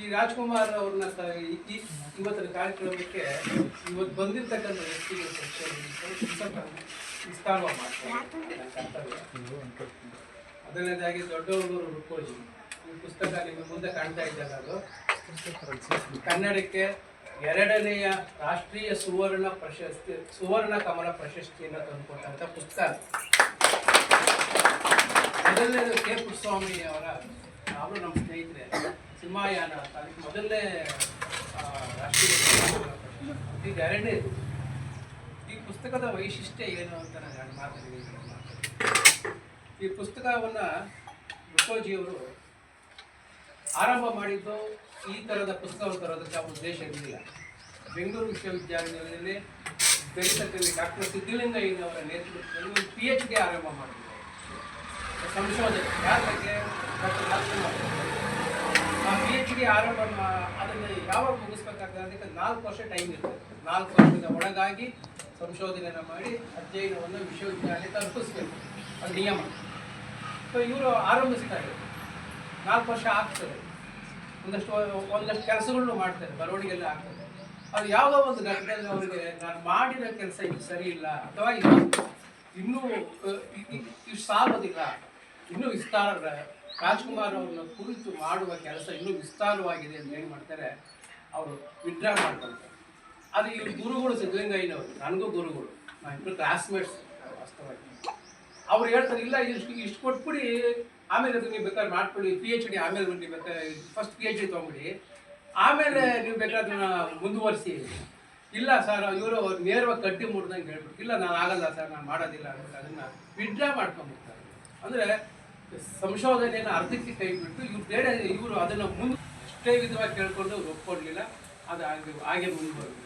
ಈ ರಾಜ್ಕುಮಾರ್ ಅವ್ರನ್ನ ಇವತ್ತಿನ ಕಾರ್ಯಕ್ರಮಕ್ಕೆ ಇವತ್ತು ಬಂದಿರ್ತಕ್ಕಂಥ ವ್ಯಕ್ತಿಗೆ ಪುಸ್ತಕ ವಿಸ್ತಾರವಾಗಿ ಮಾಡ್ತಾರೆ. ದೊಡ್ಡವರು ರುಕ್ಕೋಜಿ. ಈ ಪುಸ್ತಕ ನಿಮ್ಮ ಮುಂದೆ ಕಾಣ್ತಾ ಇದ್ದಾರೆ ಅದು. ಕನ್ನಡಕ್ಕೆ ಎರಡನೆಯ ರಾಷ್ಟ್ರೀಯ ಸುವರ್ಣ ಪ್ರಶಸ್ತಿ, ಸುವರ್ಣ ಕಮಲ ಪ್ರಶಸ್ತಿಯನ್ನು ತಂದುಕೊಟ್ಟಂಥ ಪುಸ್ತಕ. ಮೊದಲನೇದು ಕೆ ಪುಟ್ಟಸ್ವಾಮಿ ಅವರ ಅವರು ನಮ್ಮ ಸ್ನೇಹಿತರೆ ಸಿಂಹಾಯಾನ ಅಂತ. ಅದಕ್ಕೆ ಮೊದಲನೇ ರಾಷ್ಟ್ರೀಯ ಗ್ಯಾರಂಟಿ. ಈಗ ಈ ಪುಸ್ತಕದ ವೈಶಿಷ್ಟ್ಯ ಏನು ಅಂತ ನಾನು ಎರಡು ಮಾತಾಡಿದ್ದೀನಿ ಈ ಪುಸ್ತಕವನ್ನು ಮುಖೋಜಿಯವರು ಆರಂಭ ಮಾಡಿದ್ದು ಈ ಥರದ ಪುಸ್ತಕವನ್ನು ತರೋದಕ್ಕೆ ಅವ್ರ ಉದ್ದೇಶ ಇರಲಿಲ್ಲ. ಬೆಂಗಳೂರು ವಿಶ್ವವಿದ್ಯಾಲಯದಲ್ಲಿ ಬೆಳೀತಕ್ಕಂಥ ಡಾಕ್ಟರ್ ಸಿದ್ಧಲಿಂಗಯ್ಯನವರ ನೇತೃತ್ವದಲ್ಲಿ ಒಂದು ಪಿ ಎಚ್ ಡಿ ಆರಂಭ ಮಾಡಿದ್ರು. ಸಂಶೋಧನೆ, ಯಾರ ಬಗ್ಗೆ ಡಾಕ್ಟರ್ ಆ ಪಿ ಎಚ್ ಡಿ ಆರಂಭ ಅದನ್ನು ಯಾವಾಗ ಮುಗಿಸ್ಬೇಕಾಗ್ತದೆ ಅದಕ್ಕೆ ನಾಲ್ಕು ವರ್ಷ ಟೈಮ್ ಇರ್ತದೆ. ನಾಲ್ಕು ವರ್ಷದ ಒಳಗಾಗಿ ಸಂಶೋಧನೆಯನ್ನು ಮಾಡಿ ಅಧ್ಯಯನವನ್ನು ವಿಶ್ವವಿದ್ಯಾಲಯ ತಲುಪಿಸ್ಬೇಕು. ಅದು ನಿಯಮ. ಸೊ ಇವರು ಆರಂಭಿಸ್ತಾರೆ ನಾಲ್ಕು ವರ್ಷ ಆಗ್ತದೆ. ಒಂದಷ್ಟು ಒಂದಷ್ಟು ಕೆಲಸಗಳನ್ನು ಮಾಡ್ತಾರೆ ಬರವಣಿಗೆಲ್ಲ ಆಗ್ತದೆ. ಅದು ಯಾವುದೋ ಒಂದು ಘಟ್ಟದಲ್ಲಿ ಅವರಿಗೆ, ನಾನು ಮಾಡಿದ ಕೆಲಸ ಇದು ಸರಿ ಇಲ್ಲ ಅಥವಾ ಇನ್ನೂ ಇಷ್ಟು ಸಾಲೋದಿಲ್ಲ. ಇನ್ನೂ ವಿಸ್ತಾರ, ರಾಜ್ಕುಮಾರ್ ಅವ್ರನ್ನ ಕುರಿತು ಮಾಡುವ ಕೆಲಸ ಇನ್ನೂ ವಿಸ್ತಾರವಾಗಿದೆ ಅಂತ ಏನು ಮಾಡ್ತಾರೆ. ಅವರು ವಿಡ್ರಾ ಮಾಡ್ಕೊಳ್ತಾರೆ. ಅದು ಇವ್ರ ಗುರುಗಳು ಸಿದ್ಧಲಿಂಗಯ್ಯನವರು ನನಗೂ ಗುರುಗಳು ನಾವಿಬ್ಬರು ಕ್ಲಾಸ್ಮೇಟ್ಸ್ ವಾಸ್ತವವಾಗಿ. ಅವ್ರು ಹೇಳ್ತಾರೆ, ಇಲ್ಲ, ಇಷ್ಟು ಇಷ್ಟು ಕೊಟ್ಬಿಡಿ, ಆಮೇಲೆ ಅದು ನೀವು ಬೇಕಾದ್ರೆ ಮಾಡ್ಕೊಳ್ಳಿ ಪಿ ಎಚ್ ಡಿ ಆಮೇಲೆ ನೀವು ಬೇಕಾದ್ರೆ ಫಸ್ಟ್ ಪಿ ಎಚ್ ಡಿ ತೊಗೊಂಬಿಡಿ ಆಮೇಲೆ ನೀವು ಬೇಕಾದ್ರೆ ಮುಂದುವರಿಸಿ. ಇಲ್ಲ ಸರ್ ಇವರು ನೇರವಾಗಿ ಕಟ್ಟಿ ಮುಡ್ದಂಗೆ ಹೇಳ್ಬಿಟ್ಟು, ಇಲ್ಲ, ನಾನು ಆಗಲ್ಲ ಸರ್ ನಾನು ಮಾಡೋದಿಲ್ಲ ಅಂತ ಅದನ್ನು ವಿಡ್ರಾ ಮಾಡ್ಕೊಂಡ್ಬಿಡ್ತಾರೆ. ಅಂದರೆ ಸಂಶೋಧನೆಯನ್ನು ಅರ್ಧಕ್ಕೆ ಕೈ ಬಿಟ್ಟು ಇವ್ರು ಬೇಡ, ಇವರು ಅದನ್ನು ಮುಂದೆ ಎಷ್ಟೇ ವಿಧವಾಗಿ ಕೇಳ್ಕೊಂಡು ಒಪ್ಕೊಡ್ಲಿಲ್ಲ, ಅದು ಹಾಗೆ ಹಾಗೆ ಮುಂದುವರೆದು